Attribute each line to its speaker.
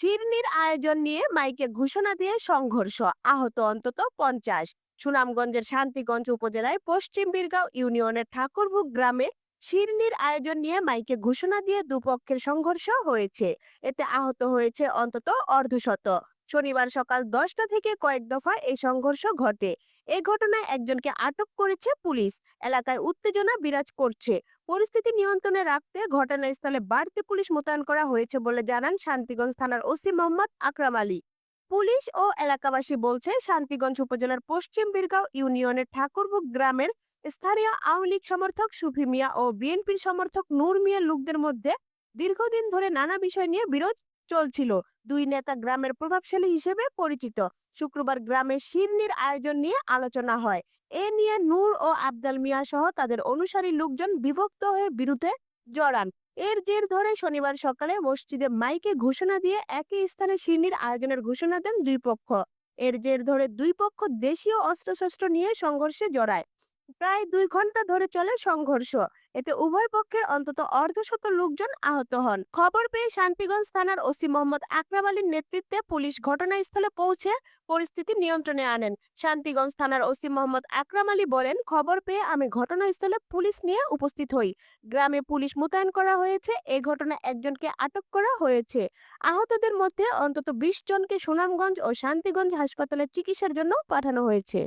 Speaker 1: শিরনির আয়োজন নিয়ে মাইকে ঘোষণা দিয়ে সংঘর্ষ। আহত অন্তত পঞ্চাশ। সুনামগঞ্জের শান্তিগঞ্জ উপজেলায় পশ্চিম বীরগাঁও ইউনিয়নের ঠাকুরভুগ গ্রামে শিরনির আয়োজন নিয়ে মাইকে ঘোষণা দিয়ে দুপক্ষের সংঘর্ষ হয়েছে। এতে আহত হয়েছে অন্তত অর্ধশত। শনিবার সকাল দশটা থেকে কয়েক দফা এই সংঘর্ষ ঘটে। এ ঘটনায় একজনকে আটক করেছে পুলিশ। এলাকায় উত্তেজনা বিরাজ করছে। পরিস্থিতি নিয়ন্ত্রণে রাখতে ঘটনাস্থলে বাড়তি পুলিশ মোতায়েন করা হয়েছে বলে জানান শান্তিগঞ্জ থানার ওসি মোহাম্মদ আকরাম আলী। পুলিশ ও এলাকাবাসী বলছে, শান্তিগঞ্জ উপজেলার পশ্চিম বীরগাঁও ইউনিয়নের ঠাকুরবুক গ্রামের স্থানীয় আওয়ামী লীগ সমর্থক সুফি মিয়া ও বিএনপির সমর্থক নূর মিয়া লোকদের মধ্যে দীর্ঘদিন ধরে নানা বিষয় নিয়ে বিরোধ চলছিল। দুই নেতা গ্রামের প্রভাবশালী হিসেবে পরিচিত। শুক্রবার গ্রামের শিরনির আয়োজন নিয়ে আলোচনা হয়। এ নিয়ে নূর ও আবদাল মিয়া সহ তাদের অনুসারী লোকজন বিভক্ত হয়ে বিরুদ্ধে জড়ান। এর জের ধরে শনিবার সকালে মসজিদে মাইকে ঘোষণা দিয়ে একই স্থানে শিরনির আয়োজনের ঘোষণা দেন দুই পক্ষ। এর জের ধরে দুই পক্ষ দেশীয় অস্ত্রশস্ত্র নিয়ে সংঘর্ষে জড়ায়। প্রায় দুই ঘণ্টা ধরে চলে সংঘর্ষ। এতে উভয় পক্ষের অন্তত অর্ধশত লোকজন আহত হন। খবর পেয়ে শান্তিগঞ্জ থানার ওসি মোহাম্মদ আকরাম আলীর নেতৃত্বে পুলিশ ঘটনাস্থলে পৌঁছে পরিস্থিতি নিয়ন্ত্রণে আনেন। শান্তিগঞ্জ থানার ওসি মোহাম্মদ আকরাম আলী বলেন, খবর পেয়ে আমি ঘটনাস্থলে পুলিশ নিয়ে উপস্থিত হই। গ্রামে পুলিশ মোতায়েন করা হয়েছে, এ ঘটনায় একজনকে আটক করা হয়েছে। আহতদের মধ্যে অন্তত বিশ জনকে সুনামগঞ্জ ও শান্তিগঞ্জ হাসপাতালে চিকিৎসার জন্য পাঠানো হয়েছে।